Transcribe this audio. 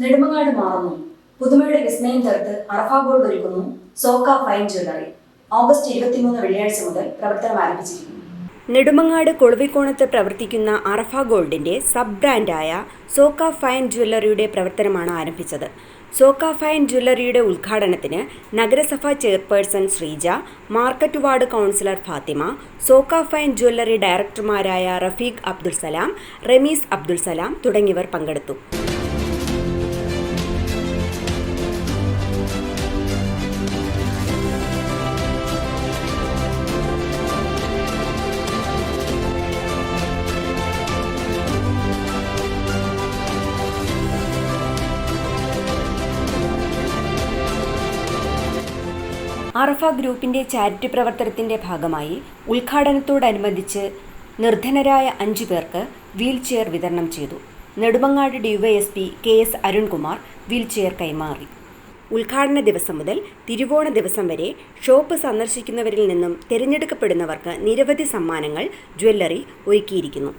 നെടുമങ്ങാട് മാറുന്നു. പുതുമയുടെ വിസ്മയം തീർത്ത് അറഫ ഗോൾഡ് ഒരുക്കുന്നു സോക്ക ഫൈൻ ജ്വല്ലറി. ഓഗസ്റ്റ് ഇരുപത്തിമൂന്ന് വെള്ളിയാഴ്ച മുതൽ പ്രവർത്തനം ആരംഭിച്ചിരിക്കുന്നു. നെടുമങ്ങാട് കൊളുവിക്കോണത്ത് പ്രവർത്തിക്കുന്ന അറഫ ഗോൾഡിന്റെ സബ് ബ്രാൻഡായ സോക്ക ഫൈൻ ജ്വല്ലറിയുടെ പ്രവർത്തനമാണ് ആരംഭിച്ചത്. സോക്ക ഫൈൻ ജ്വല്ലറിയുടെ ഉദ്ഘാടനത്തിന് നഗരസഭാ chairperson Sreeja market ward councillor Fathima Tsonga fine jewellery ഡയറക്ടർമാരായ റഫീഖ് അബ്ദുൽ സലാം റമീസ് അബ്ദുൽ സലാം തുടങ്ങിയവർ പങ്കെടുത്തു. അറഫ ഗ്രൂപ്പിന്റെ ചാരിറ്റി പ്രവർത്തനത്തിന്റെ ഭാഗമായി ഉദ്ഘാടനത്തോടനുബന്ധിച്ച് നിർധനരായ അഞ്ചു പേർക്ക് വീൽചെയർ വിതരണം ചെയ്തു. Nedumangad DYSP K S Arunkumar wheelchair കൈമാറി. ഉദ്ഘാടന ദിവസം മുതൽ തിരുവോണ ദിവസം വരെ ഷോപ്പ് സന്ദർശിക്കുന്നവരിൽ നിന്നും തിരഞ്ഞെടുക്കപ്പെടുന്നവർക്ക് നിരവധി സമ്മാനങ്ങൾ ജ്വല്ലറി ഒരുക്കിയിരിക്കുന്നു.